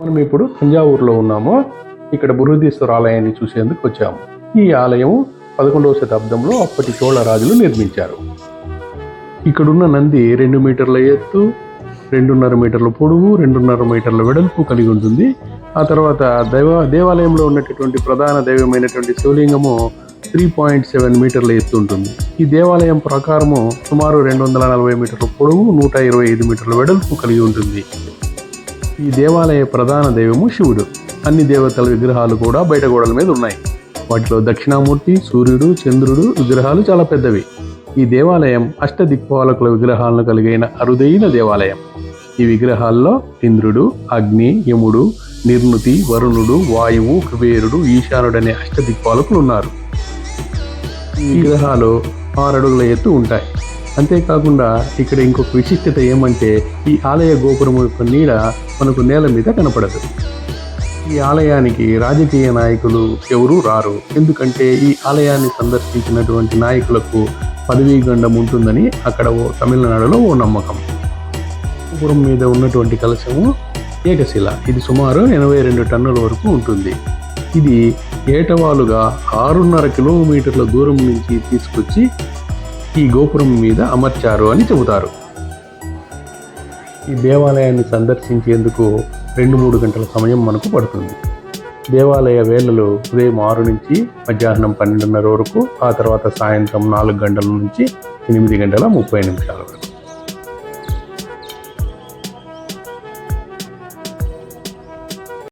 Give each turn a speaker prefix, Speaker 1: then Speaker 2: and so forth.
Speaker 1: మనం ఇప్పుడు తంజావూరులో ఉన్నాము. ఇక్కడ బృహదీశ్వర ఆలయాన్ని చూసేందుకు వచ్చాము. ఈ ఆలయం పదకొండవ శతాబ్దంలో అప్పటి చోళ రాజులు నిర్మించారు. ఇక్కడున్న నంది రెండు మీటర్ల ఎత్తు రెండున్నర మీటర్ల పొడవు రెండున్నర మీటర్ల వెడల్పు కలిగి ఉంటుంది. ఆ తర్వాత దైవ దేవాలయంలో ఉన్నటువంటి ప్రధాన దైవమైనటువంటి శివలింగము త్రీ పాయింట్ సెవెన్ మీటర్ల ఎత్తు ఉంటుంది. ఈ దేవాలయం ప్రకారము సుమారు రెండు వందల నలభై మీటర్ల పొడవు నూట ఇరవై ఐదు మీటర్ల వెడల్పు కలిగి ఉంటుంది. ఈ దేవాలయ ప్రధాన దైవము శివుడు. అన్ని దేవతల విగ్రహాలు కూడా బయట గోడల మీద ఉన్నాయి. వాటిలో దక్షిణామూర్తి సూర్యుడు చంద్రుడు విగ్రహాలు చాలా పెద్దవి. ఈ దేవాలయం అష్టదిక్పాలకుల విగ్రహాలను కలిగిన అరుదైన దేవాలయం. ఈ విగ్రహాల్లో ఇంద్రుడు అగ్ని యముడు నిర్ణుతి వరుణుడు వాయువు కుబేరుడు ఈశానుడు అనే అష్టదిక్పాలకులు ఉన్నారు. ఈ విగ్రహాలు ఆరడుగుల అడుగుల ఎత్తు ఉంటాయి. అంతేకాకుండా ఇక్కడ ఇంకొక విశిష్టత ఏమంటే ఈ ఆలయ గోపురం యొక్క నీడ మనకు నేల మీద కనపడదు. ఈ ఆలయానికి రాజకీయ నాయకులు ఎవరూ రారు. ఎందుకంటే ఈ ఆలయాన్ని సందర్శించినటువంటి నాయకులకు పదవీ గండం ఉంటుందని అక్కడ ఓ తమిళనాడులో ఓ నమ్మకం. గోపురం మీద ఉన్నటువంటి కలశము ఏకశిల. ఇది సుమారు ఎనభై రెండు టన్నుల వరకు ఉంటుంది. ఇది ఏటవాలుగా ఆరున్నర కిలోమీటర్ల దూరం నుంచి తీసుకొచ్చి ఈ గోపురం మీద అమర్చారు అని చెబుతారు. ఈ దేవాలయాన్ని సందర్శించేందుకు రెండు మూడు గంటల సమయం మనకు పడుతుంది. దేవాలయ వేళలు ఉదయం ఆరు నుంచి మధ్యాహ్నం పన్నెండున్నర వరకు ఆ తర్వాత సాయంత్రం నాలుగు గంటల నుంచి ఎనిమిది గంటల ముప్పై నిమిషాల వరకు.